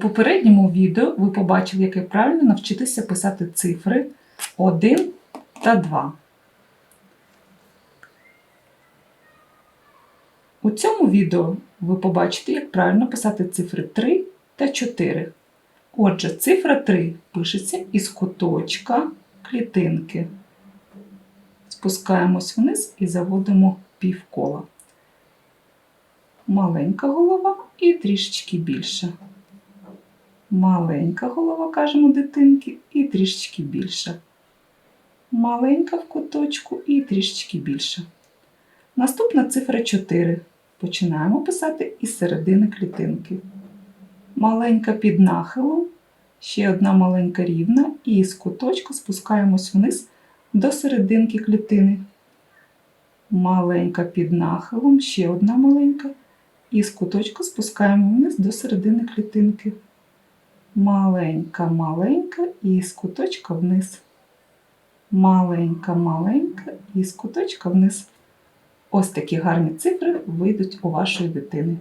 попередньому відео ви побачили, як правильно навчитися писати цифри 1 та 2. У цьому відео ви побачите, як правильно писати цифри 3 та 4. Отже, цифра 3 пишеться із куточка клітинки. Спускаємось вниз і заводимо півкола. Маленька голова і трішечки більше. Маленька голова, кажемо дитинки, і трішечки більше. Маленька в куточку і трішечки більше. Наступна цифра 4. Починаємо писати із середини клітинки. Маленька під нахилом, ще одна маленька рівна, і з куточка спускаємось вниз до серединки клітини. Маленька під нахилом, ще одна маленька, і з куточка спускаємо вниз до середини клітинки. Маленька, маленька і з куточка вниз. Маленька, маленька і з куточка вниз. Ось такі гарні цифри вийдуть у вашої дитини.